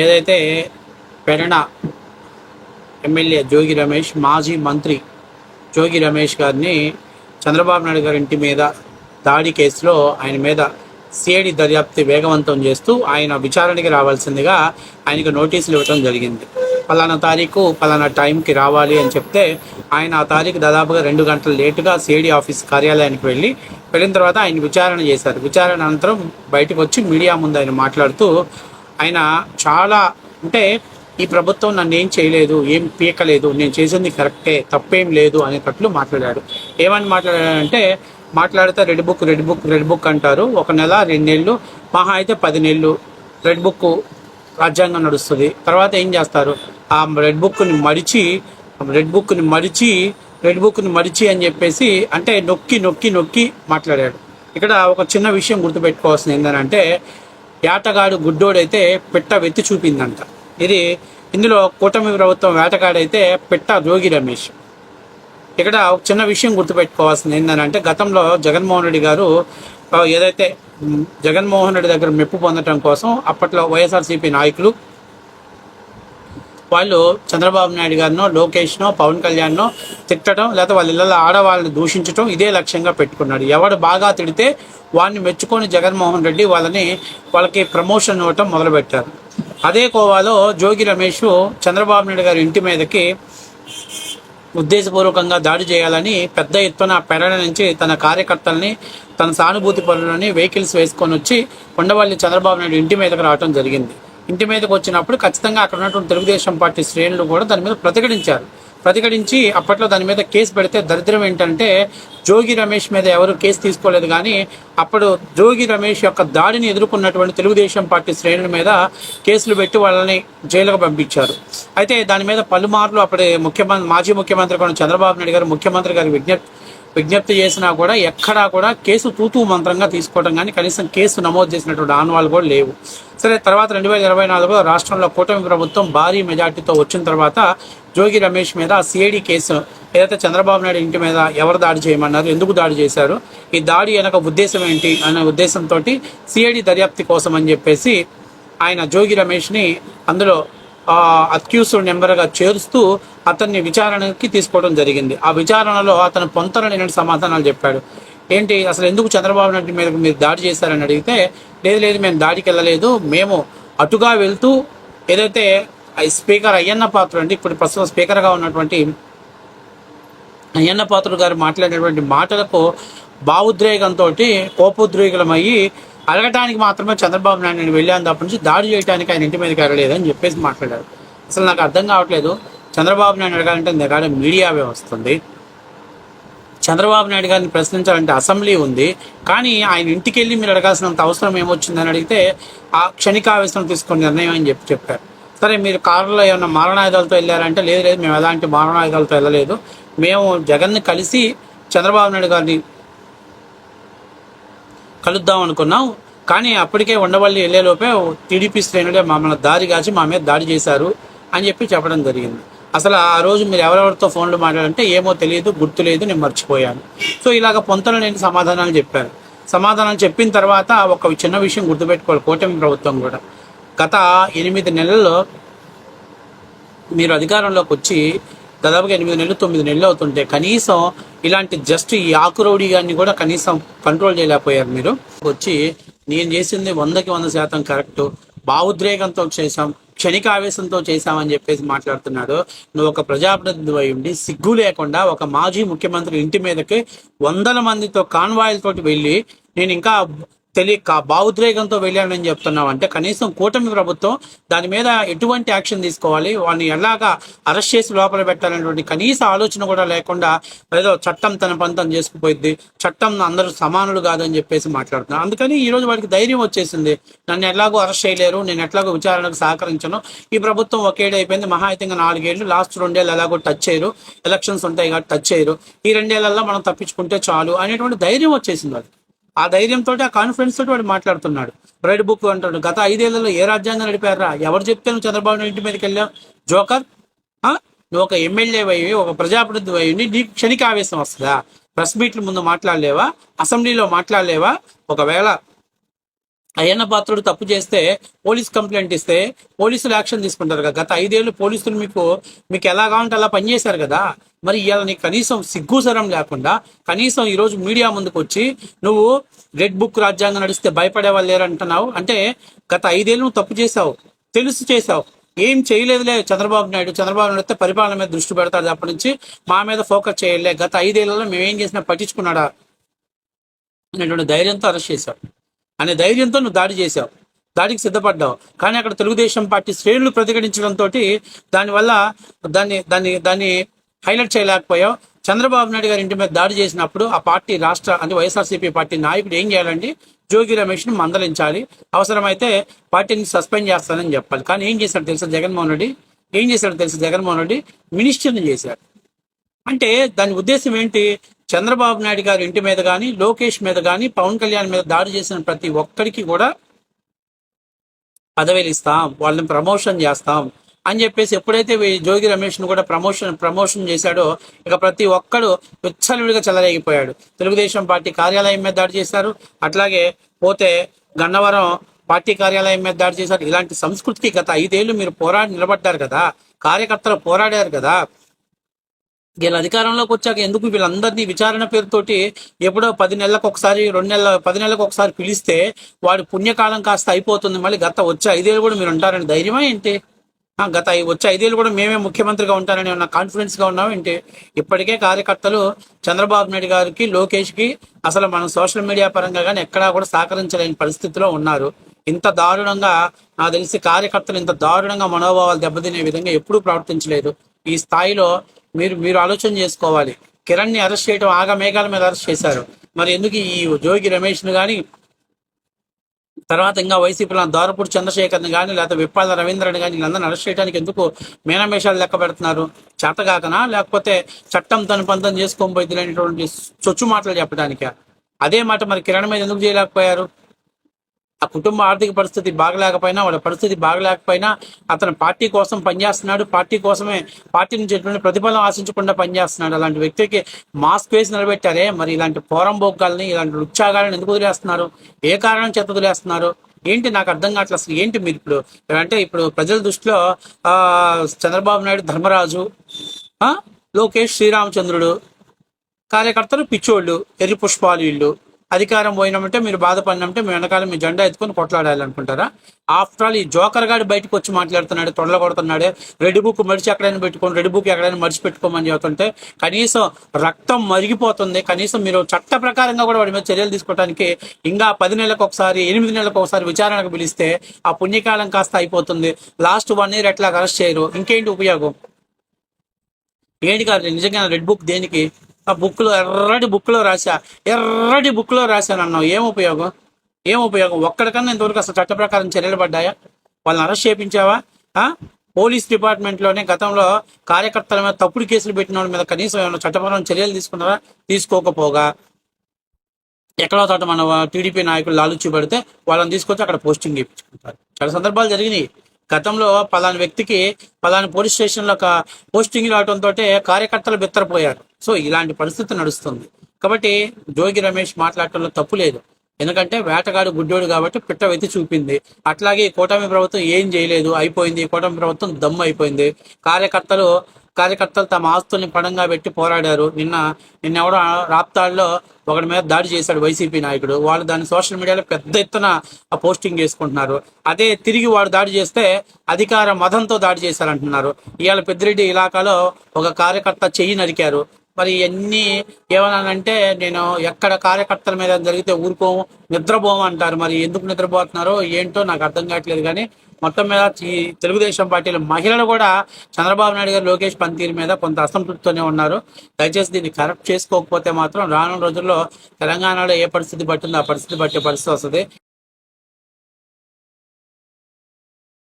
ఏదైతే పెరణ ఎమ్మెల్యే జోగి రమేష్ మాజీ మంత్రి జోగి రమేష్ గారిని చంద్రబాబు నాయుడు గారి ఇంటి మీద దాడి కేసులో ఆయన మీద సిఐడి దర్యాప్తు వేగవంతం చేస్తూ ఆయన విచారణకి రావాల్సిందిగా ఆయనకు నోటీసులు ఇవ్వడం జరిగింది. పలానా తారీఖు పలానా టైంకి రావాలి అని చెప్తే ఆయన ఆ తారీఖు దాదాపుగా రెండు గంటలు లేటుగా సిఐడి ఆఫీస్ కార్యాలయానికి వెళ్ళి వెళ్ళిన తర్వాత ఆయన విచారణ చేశారు. విచారణ అనంతరం బయటకు వచ్చి మీడియా ముందు ఆయన మాట్లాడుతూ ఆయన చాలా అంటే ఈ ప్రభుత్వం నన్ను ఏం చేయలేదు ఏం పీకలేదు నేను చేసింది కరెక్టే తప్పేం లేదు అనేటట్లు మాట్లాడాడు. ఏమని మాట్లాడాడంటే మాట్లాడితే red book red book red book అంటారు. ఒక నెల రెండు నెలలు మహా అయితే పది నెలలు రెడ్ బుక్ రాజ్యాంగం నడుస్తుంది. తర్వాత ఏం చేస్తారు? ఆ రెడ్ బుక్ని మడిచి రెడ్ బుక్ని మడిచి రెడ్ బుక్ని మడిచి అని చెప్పేసి అంటే నొక్కి నొక్కి నొక్కి మాట్లాడాడు. ఇక్కడ ఒక చిన్న విషయం గుర్తుపెట్టుకోవాల్సింది ఏంటంటే ఏటగాడు గుడ్డోడైతే పిట్ట వెత్తి చూపిందంట. ఇది ఇందులో కూటమి ప్రభుత్వం వేటగాడైతే పిట్ట జోగి రమేష్. ఇక్కడ ఒక చిన్న విషయం గుర్తుపెట్టుకోవాల్సింది ఏంటంటే గతంలో జగన్మోహన్ రెడ్డి గారు ఏదైతే జగన్మోహన్ రెడ్డి దగ్గర మెప్పు పొందడం కోసం అప్పట్లో వైఎస్ఆర్సీపీ నాయకులు వాళ్ళు చంద్రబాబు నాయుడు గారినో లోకేష్నో పవన్ కళ్యాణ్నో తిట్టడం లేకపోతే వాళ్ళ ఇళ్ళలో ఆడవాళ్ళని దూషించడం ఇదే లక్ష్యంగా పెట్టుకున్నాడు. ఎవడు బాగా తిడితే వాడిని మెచ్చుకొని జగన్మోహన్ రెడ్డి వాళ్ళని వాళ్ళకి ప్రమోషన్ ఇవ్వటం మొదలుపెట్టారు. అదే కోవాలో జోగి రమేష్ చంద్రబాబు నాయుడు గారి ఇంటి మీదకి ఉద్దేశపూర్వకంగా దాడి చేయాలని పెద్ద ఎత్తున పెరడ నుంచి తన కార్యకర్తల్ని తన సానుభూతి పనులని వెహికల్స్ వేసుకొని వచ్చి ఉండవల్లి చంద్రబాబు నాయుడు ఇంటి మీదకి రావడం జరిగింది. ఇంటి మీదకి వచ్చినప్పుడు ఖచ్చితంగా అక్కడ ఉన్నటువంటి తెలుగుదేశం పార్టీ శ్రేణులు కూడా దాని మీద ప్రతిఘటించారు. ప్రతిఘటించి అప్పట్లో దాని మీద కేసు పెడితే దరిద్రం ఏంటంటే జోగి రమేష్ మీద ఎవరు కేసు తీసుకోలేదు కానీ అప్పుడు జోగి రమేష్ యొక్క దాడిని ఎదుర్కొన్నటువంటి తెలుగుదేశం పార్టీ శ్రేణుల మీద కేసులు పెట్టి వాళ్ళని జైలుకు పంపించారు. అయితే దాని మీద పలుమార్లు అప్పటి ముఖ్యమంత్రి మాజీ ముఖ్యమంత్రి కూడా చంద్రబాబు నాయుడు గారు ముఖ్యమంత్రి గారి విజ్ఞప్తి విజ్ఞప్తి చేసినా కూడా ఎక్కడా కూడా కేసు తూతూ మంత్రంగా తీసుకోవడం కానీ కనీసం కేసు నమోదు చేసినటువంటి ఆనవాళ్ళు కూడా లేవు. సరే తర్వాత రెండు వేల ఇరవై నాలుగులో రాష్ట్రంలో కూటమి ప్రభుత్వం భారీ మెజార్టీతో వచ్చిన తర్వాత జోగి రమేష్ మీద సిఐడి కేసు ఏదైతే చంద్రబాబు నాయుడు ఇంటి మీద ఎవరు దాడి చేయమన్నారు ఎందుకు దాడి చేశారు ఈ దాడి వెనక ఉద్దేశం ఏంటి అనే ఉద్దేశంతో సిఐడి దర్యాప్తు కోసం అని చెప్పేసి ఆయన జోగి రమేష్ని అందులో అక్యూస్డ్ నెంబర్గా చేరుస్తూ అతన్ని విచారణకి తీసుకోవడం జరిగింది. ఆ విచారణలో అతను పొంతనలేని సమాధానాలు చెప్పాడు. ఏంటి అసలు ఎందుకు చంద్రబాబు నాయుడు మీద మీరు దాడి చేశారని అడిగితే లేదు లేదు మేము దాడికి వెళ్ళలేదు మేము అటుగా వెళ్తూ ఏదైతే స్పీకర్ అయ్యన్న పాత్ర అండి ఇప్పుడు ప్రస్తుతం స్పీకర్గా ఉన్నటువంటి అయ్యన్న పాత్రుడు గారు మాట్లాడినటువంటి మాటలకు భావోద్రేకంతో కోపోద్రేకులమయ్యి అడగటానికి మాత్రమే చంద్రబాబు నాయుడు నేను వెళ్ళాను తప్ప నుంచి దాడి చేయడానికి ఆయన ఇంటి మీదకి వెళ్ళలేదని చెప్పేసి మాట్లాడారు. అసలు నాకు అర్థం కావట్లేదు. చంద్రబాబు నాయుడు అడగాలంటే నిగాడ మీడియావే వస్తుంది చంద్రబాబు నాయుడు గారిని ప్రశ్నించాలంటే అసెంబ్లీ ఉంది. కానీ ఆయన ఇంటికి వెళ్ళి మీరు అడగాల్సినంత అవసరం ఏమొచ్చిందని అడిగితే ఆ క్షణికావేశం తీసుకున్న నిర్ణయం అని చెప్పి చెప్పారు. సరే మీరు కారులో ఏమైనా మారణాయుధాలతో వెళ్ళారంటే లేదు లేదు మేము ఎలాంటి మారణాయుధాలతో వెళ్ళలేదు. మేము జగన్ని కలిసి చంద్రబాబు నాయుడు గారిని కలుద్దాం అనుకున్నాం. కానీ అప్పటికే ఉండవల్లి వెళ్ళేలోపే టీడీపీ శ్రేణులే మమ్మల్ని దారి కాచి మా మీద దాడి చేశారు అని చెప్పి చెప్పడం జరిగింది. అసలు ఆ రోజు మీరు ఎవరెవరితో ఫోన్లో మాట్లాడంటే ఏమో తెలియదు గుర్తు లేదు నేను మర్చిపోయాను. సో ఇలాగ పొంతలు నేను సమాధానాలు చెప్పాను సమాధానం చెప్పిన తర్వాత ఒక చిన్న విషయం గుర్తుపెట్టుకోవాలి కూటమి ప్రభుత్వం కూడా. గత ఎనిమిది నెలల్లో మీరు అధికారంలోకి వచ్చి దాదాపుగా ఎనిమిది నెలలు తొమ్మిది నెలలు అవుతుంటే కనీసం ఇలాంటి జస్ట్ ఈ ఆకురౌడి గారిని కూడా కనీసం కంట్రోల్ చేయలేకపోయారు మీరు. వచ్చి నేను చేసింది వందకి వంద శాతం కరెక్ట్ భావోద్రేకంతో చేశాం క్షణిక ఆవేశంతో చేశామని చెప్పేసి మాట్లాడుతున్నాడు. నువ్వు ఒక ప్రజాప్రతినిధి అయి ఉండి సిగ్గు లేకుండా ఒక మాజీ ముఖ్యమంత్రి ఇంటి మీదకి వందల మందితో కాన్వాయిలతోటి వెళ్ళి నేను ఇంకా తెలియక భావోద్రేకంతో వెళ్ళానని చెప్తున్నాం అంటే కనీసం కూటమి ప్రభుత్వం దాని మీద ఎటువంటి యాక్షన్ తీసుకోవాలి? వాడిని ఎలాగా అరెస్ట్ చేసి లోపల పెట్టాలనేటువంటి కనీస ఆలోచన కూడా లేకుండా ఏదో చట్టం తన పంతం చేసుకుపోయింది చట్టం అందరూ సమానులు కాదని చెప్పేసి మాట్లాడుతున్నారు అందుకని ఈ రోజు వాడికి ధైర్యం వచ్చేసింది. నన్ను ఎలాగో అరెస్ట్ చేయలేరు. నేను ఎట్లాగో విచారణకు సహకరించను. ఈ ప్రభుత్వం ఒకేడు అయిపోయింది. మహా అయితే నాలుగేళ్ళు లాస్ట్ రెండేళ్ళు ఎలాగో టచ్ చేయరు. ఎలక్షన్స్ ఉంటాయి కాబట్టి టచ్ చేయరు. ఈ రెండేళ్ళలో మనం తప్పించుకుంటే చాలు అనేటువంటి ధైర్యం వచ్చేసింది వాళ్ళకి ఆ ధైర్యంతో ఆ కాన్ఫిడెన్స్ తోటి వాడు మాట్లాడుతున్నాడు. రెడ్ బుక్ అంటాడు గత ఐదేళ్ళలో ఏ రాజ్యాంగం నడిపారా? ఎవరు చెప్తే నువ్వు చంద్రబాబు నాయుడు ఇంటి మీదకి వెళ్ళావు? జోకర్ నువ్వు ఒక ఎమ్మెల్యే అయ్యి ఒక ప్రజాప్రతినిధి అయ్యి నీకు క్షణిక ఆవేశం వస్తుందా? ప్రెస్ మీట్ల ముందు మాట్లాడలేవా? అసెంబ్లీలో మాట్లాడలేవా? ఒకవేళ అయ్యన్న పాత్రుడు తప్పు చేస్తే పోలీస్ కంప్లైంట్ ఇస్తే పోలీసులు యాక్షన్ తీసుకుంటారు కదా. గత ఐదేళ్ళు పోలీసులు మీకు మీకు ఎలా కావాలంటే అలా పనిచేశారు కదా. మరి ఇవాళ నీకు కనీసం సిగ్గుసరం లేకుండా కనీసం ఈరోజు మీడియా ముందుకు వచ్చి నువ్వు రెడ్ బుక్ రాజ్యాంగం నడిస్తే భయపడే వాళ్ళు లేరంటున్నావు అంటే గత ఐదేళ్ళు నువ్వు తప్పు చేశావు తెలుసు చేశావు. ఏం చేయలేదులే చంద్రబాబు నాయుడు. చంద్రబాబు నాయుడు అయితే పరిపాలన మీద దృష్టి పెడతాడు అప్పటి నుంచి. మా మీద ఫోకస్ చేయలే. గత ఐదేళ్ళలో మేమేం చేసినా పట్టించుకున్నాడా? అనేటువంటి ధైర్యంతో అరెస్ట్ చేశాడు. అనే ధైర్యంతో నువ్వు దాడి చేశావు. దాడికి సిద్ధపడ్డావు. కానీ అక్కడ తెలుగుదేశం పార్టీ శ్రేణులు ప్రతిఘటించడంతో దానివల్ల దాన్ని దాన్ని దాన్ని హైలైట్ చేయలేకపోయావు. చంద్రబాబు నాయుడు గారి ఇంటి మీద దాడి చేసినప్పుడు ఆ పార్టీ రాష్ట్ర అంటే వైఎస్ఆర్సీపీ పార్టీ నాయకుడు ఏం చేయాలండి? జోగి రమేష్ని మందలించాలి. అవసరమైతే పార్టీని సస్పెండ్ చేస్తానని చెప్పాలి. కానీ ఏం చేశాడు తెలుసా జగన్మోహన్ రెడ్డి? ఏం చేశాడు తెలుసా జగన్మోహన్ రెడ్డి? మినిస్టర్ని చేశాడు. అంటే దాని ఉద్దేశం ఏంటి? చంద్రబాబు నాయుడు గారి ఇంటి మీద కానీ లోకేష్ మీద కానీ పవన్ కళ్యాణ్ మీద దాడి చేసిన ప్రతి ఒక్కరికి కూడా పదవిలు ఇస్తాం వాళ్ళని ప్రమోషన్ చేస్తాం అని చెప్పేసి ఎప్పుడైతే జోగి రమేష్ను కూడా ప్రమోషన్ ప్రమోషన్ చేశాడో ఇక ప్రతి ఒక్కడు విచ్చలవిడిగా చెలరేగిపోయాడు. తెలుగుదేశం పార్టీ కార్యాలయం మీద దాడి చేశారు అట్లాగే పోతే గన్నవరం పార్టీ కార్యాలయం మీద దాడి చేశారు. ఇలాంటి సంస్కృతికి గత ఐదేళ్ళు మీరు పోరాడి నిలబడ్డారు కదా కార్యకర్తలు పోరాడారు కదా వీళ్ళ అధికారంలోకి వచ్చాక ఎందుకు వీళ్ళందరినీ విచారణ పేరుతోటి ఎప్పుడో పది నెలలకు ఒకసారి రెండు నెలల పది నెలలకు ఒకసారి పిలిస్తే వాడి పుణ్యకాలం కాస్త అయిపోతుంది మళ్ళీ గత వచ్చే ఐదేళ్ళు కూడా మీరు ఉంటారని ధైర్యమా ఏంటి? గత వచ్చే ఐదేళ్ళు కూడా మేమే ముఖ్యమంత్రిగా ఉంటారని ఉన్న కాన్ఫిడెన్స్గా ఉన్నాం ఏంటి? ఇప్పటికే కార్యకర్తలు చంద్రబాబు నాయుడు గారికి లోకేష్కి అసలు మనం సోషల్ మీడియా పరంగా కానీ ఎక్కడా కూడా సహకరించలేని పరిస్థితిలో ఉన్నారు. ఇంత దారుణంగా నాకు తెలిసి కార్యకర్తలు ఇంత దారుణంగా మనోభావాలు దెబ్బతినే విధంగా ఎప్పుడూ ప్రవర్తించలేదు. ఈ స్థాయిలో మీరు మీరు ఆలోచన చేసుకోవాలి. కిరణ్ని అరెస్ట్ చేయడం ఆగా మేఘాల మీద అరెస్ట్ చేశారు. మరి ఎందుకు ఈ జోగి రమేష్ను కానీ తర్వాత ఇంకా వైసీపీలో దారపూడి చంద్రశేఖర్ని కానీ లేకపోతే విప్పాల రవీంద్రని కానీ వీళ్ళందరినీ అరెస్ట్ చేయడానికి ఎందుకు మేనమేషాలు లెక్క పెడుతున్నారు? చేతగాకనా? లేకపోతే చట్టం తన పంతం చేసుకొని అనేటువంటి చొచ్చు మాటలు చెప్పడానికా? అదే మాట మరి కిరణ్ మీద ఎందుకు చేయలేకపోయారు? ఆ కుటుంబ ఆర్థిక పరిస్థితి బాగలేకపోయినా వాళ్ళ పరిస్థితి బాగలేకపోయినా అతను పార్టీ కోసం పనిచేస్తున్నాడు. పార్టీ కోసమే పార్టీ నుంచి ఎటువంటి ప్రతిఫలం ఆశించకుండా పనిచేస్తున్నాడు. అలాంటి వ్యక్తికి మాస్క్ వేసి నిలబెట్టారే మరి ఇలాంటి పోరం బొగ్గాలని ఇలాంటి ఉత్సాగాలను ఎందుకు వదిలేస్తున్నారు? ఏ కారణం చేత వదిలేస్తున్నారు? ఏంటి నాకు అర్థం కావట్లేదు అసలు. ఏంటి మీరు ఇప్పుడు అంటే ఇప్పుడు ప్రజల దృష్టిలో చంద్రబాబు నాయుడు ధర్మరాజు లోకేష్ శ్రీరామచంద్రుడు కార్యకర్తలు పిచ్చోళ్ళు ఎర్రి పుష్పాలు వీళ్ళు. అధికారం పోయినామంటే మీరు బాధపడినామంటే మీ వెనకాల మీ జెండా ఎత్తుకొని కొట్లాడాలనుకుంటారా? ఆఫ్టర్ ఆల్ ఈ జోకర్ గాడి బయటకు వచ్చి మాట్లాడుతున్నాడు తొండలు కొడుతున్నాడే రెడ్ బుక్ మడిచి ఎక్కడైనా పెట్టుకోండి రెడ్ బుక్ ఎక్కడైనా మడిచి పెట్టుకోమని చెబుతుంటే కనీసం రక్తం మరిగిపోతుంది. కనీసం మీరు చట్ట ప్రకారంగా కూడా వాడి మీద చర్యలు తీసుకోవడానికి ఇంకా పది నెలలకు ఒకసారి ఎనిమిది నెలలకు ఒకసారి విచారణకు పిలిస్తే ఆ పుణ్యకాలం కాస్త అయిపోతుంది. లాస్ట్ వన్ ఇయర్ ఎట్లా అరెస్ట్ చేయరు. ఇంకేంటి ఉపయోగం? ఏంటి కాదు నిజంగా రెడ్ బుక్ దేనికి? ఆ బుక్లో ఎర్రటి బుక్లో రాశా? ఎర్రటి బుక్లో రాశాను అన్నావు ఏం ఉపయోగం? ఏం ఉపయోగం? ఒక్కడికన్నా ఇంతవరకు అసలు చట్ట ప్రకారం చర్యలు పడ్డాయా? వాళ్ళని అరెస్ట్ చేయించావా పోలీస్ డిపార్ట్మెంట్లోనే గతంలో కార్యకర్తల మీద తప్పుడు కేసులు పెట్టిన వాళ్ళ మీద కనీసం ఏమైనా చట్టపరమైన చర్యలు తీసుకున్నారా తీసుకోకపోగా. ఎక్కడో చోట మన టీడీపీ నాయకులు లాలుచి పడితే వాళ్ళని తీసుకొచ్చి అక్కడ పోస్టింగ్ చేయించుకుంటారు చాలా సందర్భాలు జరిగినాయి. గతంలో పలాని వ్యక్తికి పలాని పోలీస్ స్టేషన్లో ఒక పోస్టింగ్ రావడంతో కార్యకర్తలు బెత్తరపోయారు. సో ఇలాంటి పరిస్థితి నడుస్తుంది. కాబట్టి జోగి రమేష్ మాట్లాడటంలో తప్పు లేదు. ఎందుకంటే వేటగాడు గుడ్డోడు కాబట్టి పిట్ట వెతి చూపింది. అట్లాగే ఈ కూటమి ప్రభుత్వం ఏం చేయలేదు. అయిపోయింది. కూటమి ప్రభుత్వం దమ్ము అయిపోయింది. కార్యకర్తలు కార్యకర్తలు తమ ఆస్తుల్ని పడంగా పెట్టి పోరాడారు. నిన్న నిన్న ఎవడో రాప్తాడులో ఒకడి మీద దాడి చేశాడు వైసీపీ నాయకుడు. వాళ్ళు దాన్ని సోషల్ మీడియాలో పెద్ద ఎత్తున పోస్టింగ్ చేసుకుంటున్నారు. అదే తిరిగి వాడు దాడి చేస్తే అధికార మతంతో దాడి చేశారంటున్నారు. ఇవాళ పెద్దిరెడ్డి ఇలాకాలో ఒక కార్యకర్త చెయ్యి నరికారు. మరి ఇవన్నీ ఏమన్నానంటే నేను ఎక్కడ కార్యకర్తల మీద జరిగితే ఊరుకోము నిద్రపోము అంటారు. మరి ఎందుకు నిద్రపోతున్నారో ఏంటో నాకు అర్థం కావట్లేదు కానీ మొత్తం మీద ఈ తెలుగుదేశం పార్టీలో మహిళలు కూడా చంద్రబాబు నాయుడు గారు లోకేష్ పనితీరు మీద కొంత అసంతృప్తితోనే ఉన్నారు. దయచేసి దీన్ని కరెక్ట్ చేసుకోకపోతే మాత్రం రానున్న రోజుల్లో తెలంగాణలో ఏ పరిస్థితి పట్టిందో ఆ పరిస్థితి పట్టే పరిస్థితి వస్తుంది.